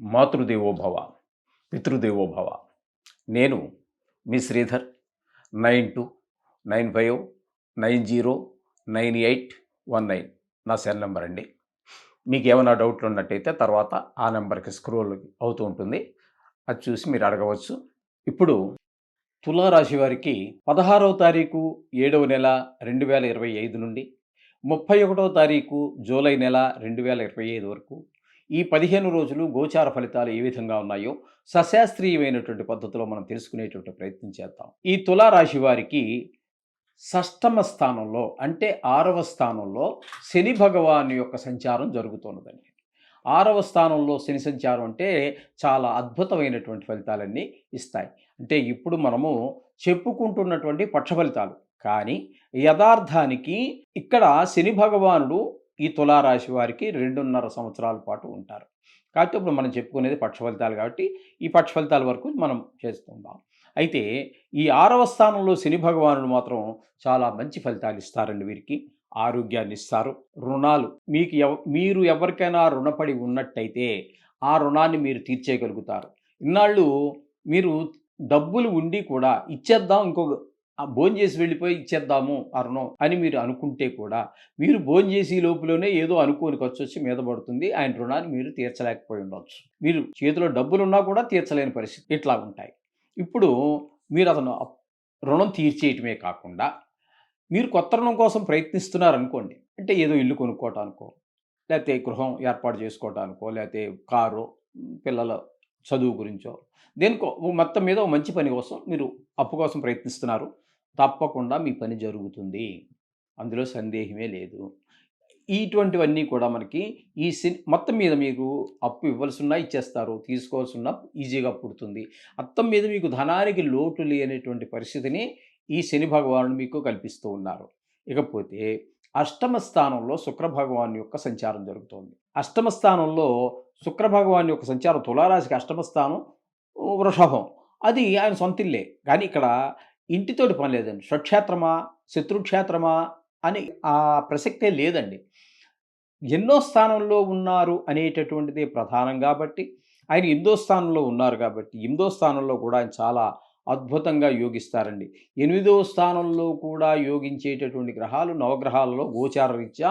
మాతృదేవోభవ పితృదేవోభవ నేను మీ Sridhar nine two nine five nine zero nine eight one nine. నా cell number అండి. మీకు ఏమైనా డౌట్లు ఉన్నట్టయితే తర్వాత ఆ నెంబర్కి స్క్రోల్ అవుతూ ఉంటుంది. అది చూసి మీరు అడగవచ్చు. ఇప్పుడు తులారాశి వారికి పదహారవ తారీఖు ఏడవ నెల రెండు వేల ఇరవై ఐదు నుండి ముప్పై ఒకటవ తారీఖు జూలై నెల రెండు వేల ఇరవై ఐదు వరకు ఈ పదిహేను రోజులు గోచార ఫలితాలు ఏ విధంగా ఉన్నాయో సశాస్త్రీయమైనటువంటి పద్ధతిలో మనం తెలుసుకునేటువంటి ప్రయత్నం చేద్దాం. ఈ తులారాశి వారికి షష్టమ స్థానంలో అంటే ఆరవ స్థానంలో శని భగవాన్ యొక్క సంచారం జరుగుతున్నదండి. ఆరవ స్థానంలో శని సంచారం అంటే చాలా అద్భుతమైనటువంటి ఫలితాలన్నీ ఇస్తాయి. అంటే ఇప్పుడు మనము చెప్పుకుంటున్నటువంటి పక్ష ఫలితాలు. కానీ యథార్థానికి ఇక్కడ శని భగవానుడు ఈ తులారాశి వారికి రెండున్నర సంవత్సరాల పాటు ఉంటారు. కాబట్టి ఇప్పుడు మనం చెప్పుకునేది పక్ష ఫలితాలు కాబట్టి ఈ పక్ష ఫలితాల వరకు మనం చేస్తుందాం. అయితే ఈ ఆరవ స్థానంలో శని భగవానుడు మాత్రం చాలా మంచి ఫలితాలు ఇస్తారండి వీరికి. ఆరోగ్యాన్ని ఇస్తారు. రుణాలు మీకు ఎవ మీరు ఎవరికైనా రుణపడి ఉన్నట్టయితే ఆ రుణాన్ని మీరు తీర్చేయగలుగుతారు. ఇన్నాళ్ళు మీరు డబ్బులు ఉండి కూడా ఇచ్చేద్దాం ఇంకొక భోజనం చేసి వెళ్ళిపోయి ఇచ్చేద్దాము ఆ రుణం అని మీరు అనుకుంటే కూడా మీరు భోజనం చేసి లోపులోనే ఏదో అనుకోని ఖర్చు వచ్చి మీద పడుతుంది. ఆయన రుణాన్ని మీరు తీర్చలేకపోయి ఉండవచ్చు మీరు చేతిలో డబ్బులున్నా కూడా తీర్చలేని పరిస్థితి ఇట్లా ఉంటాయి. ఇప్పుడు మీరు అతను అప్- రుణం తీర్చేయటమే కాకుండా మీరు కొత్త రుణం కోసం ప్రయత్నిస్తున్నారు అనుకోండి అంటే ఏదో ఇల్లు కొనుక్కోవటానికో లేకపోతే గృహం ఏర్పాటు చేసుకోవటానికో లేకపోతే కారు పిల్లల చదువు గురించో దేనికో మొత్తం మీద మంచి పని కోసం మీరు అప్పు కోసం ప్రయత్నిస్తున్నారు. తప్పకుండా మీ పని జరుగుతుంది. అందులో సందేహమే లేదు. ఇటువంటివన్నీ కూడా మనకి ఈ సిన్ మొత్తం మీద మీకు అప్పు ఇవ్వాల్సి ఉన్నా ఇచ్చేస్తారు. తీసుకోవాల్సి ఉన్నా ఈజీగా పుడుతుంది. మొత్తం మీద మీకు ధనానికి లోటు లేనటువంటి పరిస్థితిని ఈ శని భగవానుడు మీకు కల్పిస్తూ ఉన్నారు. ఇకపోతే అష్టమ స్థానంలో శుక్రభగవాన్ యొక్క సంచారం జరుగుతోంది. అష్టమ స్థానంలో శుక్రభగవాన్ యొక్క సంచారం తులారాశికి అష్టమ స్థానం వృషభం. అది ఆయన సొంత ఇల్లే. కానీ ఇక్కడ ఇంటితోటి పని లేదండి. స్వక్షేత్రమా శత్రుక్షేత్రమా అని ఆ ప్రసక్తే లేదండి. ఎన్నో స్థానంలో ఉన్నారు అనేటటువంటిది ప్రధానం కాబట్టి ఆయన ఎనిమిదో స్థానంలో ఉన్నారు కాబట్టి ఎనిమిదో స్థానంలో కూడా ఆయన చాలా అద్భుతంగా యోగిస్తారండి. ఎనిమిదో స్థానంలో కూడా యోగించేటటువంటి గ్రహాలు నవగ్రహాలలో గోచార రీత్యా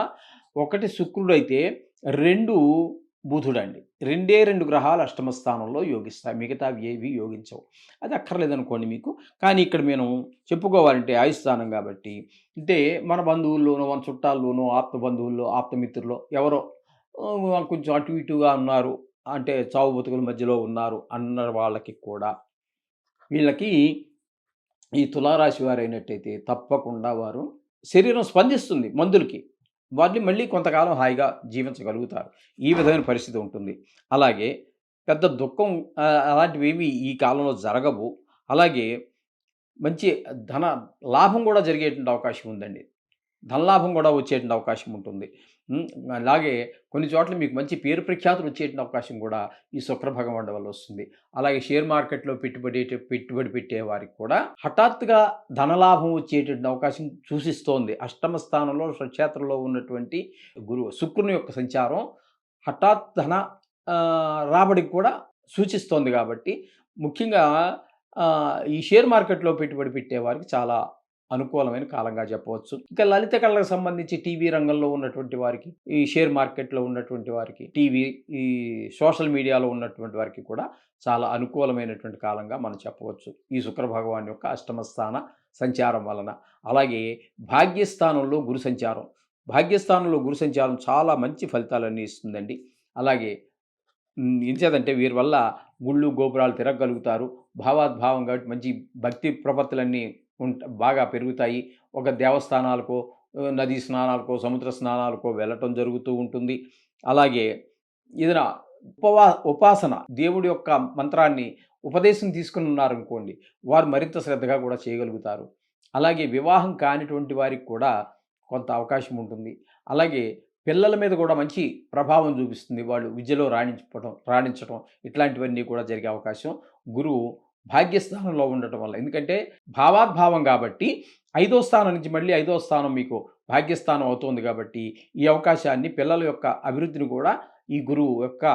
ఒకటి శుక్రుడైతే రెండు బుధుడండి. రెండే రెండు గ్రహాలు అష్టమ స్థానంలో యోగిస్తాయి. మిగతా ఏవి యోగించవు. అది అక్కర్లేదనుకోండి మీకు. కానీ ఇక్కడ మేము చెప్పుకోవాలంటే ఆయుస్థానం కాబట్టి అంటే మన బంధువుల్లోనో మన చుట్టాల్లోనో ఆప్త బంధువుల్లో ఆప్తమిత్రుల్లో ఎవరో కొంచెం అటు ఇటుగా ఉన్నారు అంటే చావు బతుకుల మధ్యలో ఉన్నారు అన్న వాళ్ళకి కూడా వీళ్ళకి ఈ తులారాశి వారైనట్టయితే తప్పకుండా వారు శరీరం స్పందిస్తుంది మందులకి. వారిని మళ్ళీ కొంతకాలం హాయిగా జీవించగలుగుతారు. ఈ విధమైన పరిస్థితి ఉంటుంది. అలాగే పెద్ద దుఃఖం అలాంటివి ఏవి ఈ కాలంలో జరగవు. అలాగే మంచి ధన లాభం కూడా జరిగేటువంటి అవకాశం ఉందండి. ధనలాభం కూడా వచ్చేటువంటి అవకాశం ఉంటుంది. అలాగే కొన్ని చోట్ల మీకు మంచి పేరు ప్రఖ్యాతులు వచ్చే అవకాశం కూడా ఈ శుక్ర భగవానుడి వల్ల వస్తుంది. అలాగే షేర్ మార్కెట్లో పెట్టుబడి పెట్టుబడి పెట్టే వారికి కూడా హఠాత్తుగా ధనలాభం వచ్చేటువంటి అవకాశం సూచిస్తోంది. అష్టమ స్థానంలో స్వక్షేత్రంలో ఉన్నటువంటి గురువు శుక్రుని యొక్క సంచారం హఠాత్ ధన రాబడికి కూడా సూచిస్తోంది కాబట్టి ముఖ్యంగా ఈ షేర్ మార్కెట్లో పెట్టుబడి పెట్టే వారికి చాలా అనుకూలమైన కాలంగా చెప్పవచ్చు. ఇంకా లలిత కళలకు సంబంధించి టీవీ రంగంలో ఉన్నటువంటి వారికి ఈ షేర్ మార్కెట్లో ఉన్నటువంటి వారికి టీవీ ఈ సోషల్ మీడియాలో ఉన్నటువంటి వారికి కూడా చాలా అనుకూలమైనటువంటి కాలంగా మనం చెప్పవచ్చు. ఈ శుక్ర భగవాన్ యొక్క అష్టమస్థాన సంచారం వలన. అలాగే భాగ్యస్థానంలో గురు సంచారం. భాగ్యస్థానంలో గురు సంచారం చాలా మంచి ఫలితాలన్నీ ఇస్తుందండి. అలాగే ఉమ్, ఎంచేదంటే వీరి వల్ల గుళ్ళు గోపురాలు తిరగలుగుతారు భావాద్భావం కాబట్టి మంచి భక్తి ప్రపత్తులన్నీ ఉంట బాగా పెరుగుతాయి. ఒక దేవస్థానాలకో నదీ స్నానాలకో సముద్ర స్నానాలకో వెళ్ళటం జరుగుతూ ఉంటుంది. అలాగే ఏదైనా ఉపవా ఉపాసన దేవుడి యొక్క మంత్రాన్ని ఉపదేశం తీసుకుని ఉన్నారనుకోండి వారు మరింత శ్రద్ధగా కూడా చేయగలుగుతారు. అలాగే వివాహం కానిటువంటి వారికి కూడా కొంత అవకాశం ఉంటుంది. అలాగే పిల్లల మీద కూడా మంచి ప్రభావం చూపిస్తుంది. వాళ్ళు విద్యలో రాణించడం రాణించడం ఇట్లాంటివన్నీ కూడా జరిగే అవకాశం. గురువు భాగ్యస్థానంలో ఉండటం వల్ల. ఎందుకంటే భావాద్భావం కాబట్టి ఐదో స్థానం నుంచి మళ్ళీ ఐదో స్థానం మీకు భాగ్యస్థానం అవుతుంది కాబట్టి ఈ అవకాశాన్ని పిల్లల యొక్క అభివృద్ధిని కూడా ఈ గురువు యొక్క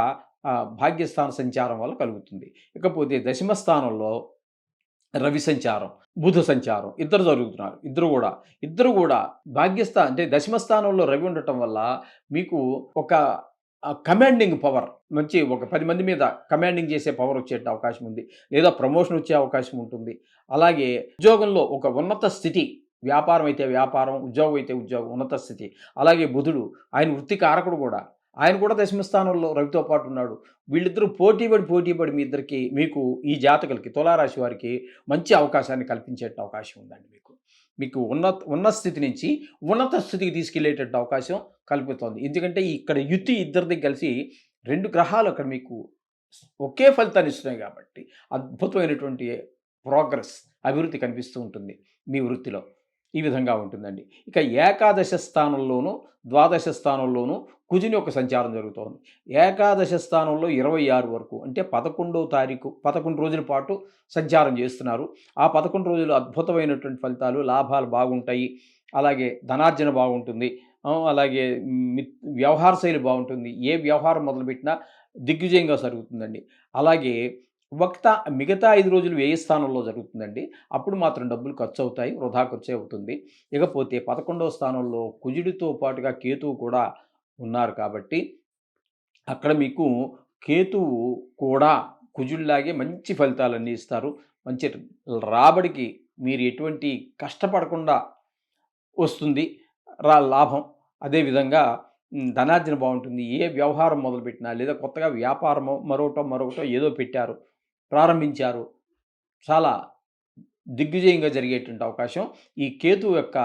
భాగ్యస్థాన సంచారం వల్ల కలుగుతుంది. ఇకపోతే దశమ స్థానంలో రవి సంచారం బుధ సంచారం ఇద్దరు జరుగుతున్నారు. ఇద్దరు కూడా ఇద్దరు కూడా భాగ్యస్థా అంటే దశమ స్థానంలో రవి ఉండటం వల్ల మీకు ఒక కమాండింగ్ పవర్ మంచి ఒక పది మంది మీద కమాండింగ్ చేసే పవర్ వచ్చే అవకాశం ఉంది. లేదా ప్రమోషన్ వచ్చే అవకాశం ఉంటుంది. అలాగే ఉద్యోగంలో ఒక ఉన్నత స్థితి వ్యాపారం అయితే వ్యాపారం ఉద్యోగం అయితే ఉద్యోగం ఉన్నత స్థితి అలాగే బుధుడు ఆయన వృత్తి కారకుడు కూడా. ఆయన కూడా దశమ స్థానంలో రవితో పాటు ఉన్నాడు. వీళ్ళిద్దరూ పోటీపడి పోటీపడి మీ ఇద్దరికి మీకు ఈ జాతకులకి తులారాశి వారికి మంచి అవకాశాన్ని కల్పించే అవకాశం ఉందండి మీకు. మీకు ఉన్నత ఉన్నత స్థితి నుంచి ఉన్నత స్థితికి తీసుకెళ్ళేటట్టు అవకాశం కల్పిస్తుంది ఎందుకంటే ఇక్కడ యుతి ఇద్దరిది కలిసి రెండు గ్రహాలు అక్కడ మీకు ఒకే ఫలితాన్ని ఇస్తున్నాయి కాబట్టి అద్భుతమైనటువంటి ప్రోగ్రెస్ అభివృద్ధి కనిపిస్తూ ఉంటుంది మీ వృత్తిలో. ఈ విధంగా ఉంటుందండి. ఇక ఏకాదశ స్థానంలోనూ ద్వాదశ స్థానంలోనూ కుజుని యొక్క సంచారం జరుగుతోంది. ఏకాదశ స్థానంలో ఇరవై ఆరు వరకు అంటే పదకొండవ తారీఖు పదకొండు రోజుల పాటు సంచారం చేస్తున్నారు. ఆ పదకొండు రోజులు అద్భుతమైనటువంటి ఫలితాలు లాభాలు బాగుంటాయి. అలాగే ధనార్జన బాగుంటుంది. అలాగే వ్యవహార శైలి బాగుంటుంది. ఏ వ్యవహారం మొదలుపెట్టినా దిగ్విజయంగా జరుగుతుందండి అలాగే వక్త మిగతా ఐదు రోజులు వ్యయ స్థానంలో జరుగుతుందండి? అప్పుడు మాత్రం డబ్బులు ఖర్చు అవుతాయి వృధా ఖర్చు అవుతుంది. ఇకపోతే పదకొండవ స్థానంలో కుజుడితో పాటుగా కేతువు కూడా ఉన్నారు కాబట్టి అక్కడ మీకు కేతువు కూడా కుజుడిలాగే మంచి ఫలితాలన్నీ ఇస్తారు. మంచి రాబడికి మీరు ఎటువంటి కష్టపడకుండా వస్తుంది రా లాభం. అదేవిధంగా ధనార్జన బాగుంటుంది. ఏ వ్యవహారం మొదలుపెట్టినా లేదా కొత్తగా వ్యాపారమో మరొకటో మరొకటో ఏదో పెట్టారు. ప్రారంభించారు. చాలా దిగ్విజయంగా జరిగేటువంటి అవకాశం ఈ కేతు యొక్క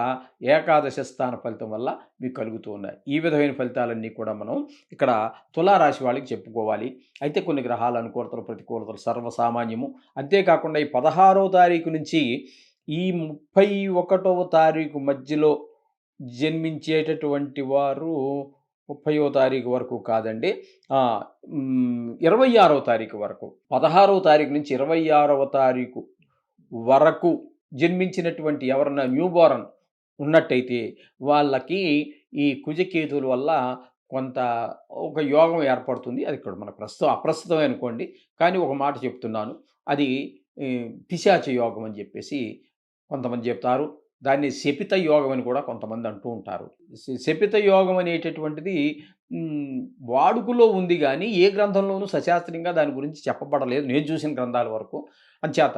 ఏకాదశ స్థాన ఫలితం వల్ల మీకు కలుగుతూ ఉన్నాయి. ఈ విధమైన ఫలితాలన్నీ కూడా మనం ఇక్కడ తులారాశి వాళ్ళకి చెప్పుకోవాలి. అయితే కొన్ని గ్రహాల అనుకూలతలు ప్రతికూలతలు సర్వసామాన్యము. అంతేకాకుండా ఈ పదహారవ తారీఖు నుంచి ఈ ముప్పై ఒకటవ తారీఖు మధ్యలో జన్మించేటటువంటి వారు ముప్పయో తారీఖు వరకు కాదండి. ఇరవై ఆరో తారీఖు వరకు. పదహారవ తారీఖు నుంచి ఇరవై ఆరవ తారీఖు వరకు జన్మించినటువంటి ఎవరన్నా న్యూబోర్న్ ఉన్నట్టయితే వాళ్ళకి ఈ కుజకేతువుల వల్ల కొంత ఒక యోగం ఏర్పడుతుంది. అది ఇక్కడ మన ప్రస్తుతం అప్రస్తుతమే అనుకోండి. కానీ ఒక మాట చెప్తున్నాను. అది పిశాచ యోగం అని చెప్పేసి కొంతమంది చెప్తారు. దాన్ని శపిత యోగం అని కూడా కొంతమంది అంటూ ఉంటారు. శపిత యోగం అనేటటువంటిది వాడుకలో ఉంది కానీ ఏ గ్రంథంలోనూ సశాస్త్రంగా దాని గురించి చెప్పబడలేదు. నేను చూసిన గ్రంథాల వరకు. అంచేత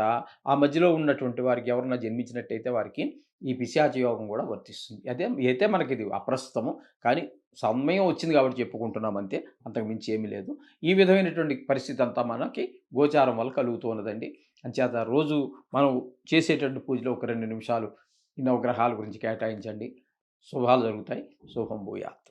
ఆ మధ్యలో ఉన్నటువంటి వారికి ఎవరన్నా జన్మించినట్టయితే వారికి ఈ పిశాచ యోగం కూడా వర్తిస్తుంది. అదే అయితే మనకి ఇది అప్రస్తుతము. కానీ సమయం వచ్చింది కాబట్టి చెప్పుకుంటున్నాం అంతే. అంతకుమించి ఏమీ లేదు. ఈ విధమైనటువంటి పరిస్థితి అంతా మనకి గోచారం వల్ల కలుగుతూ ఉన్నదండి. అంచేత రోజు మనం చేసేటువంటి పూజలో ఒక రెండు నిమిషాలు నవగ్రహాల గురించి కేటాయించండి. శుభాలు జరుగుతాయి. శుభం భూయాత్.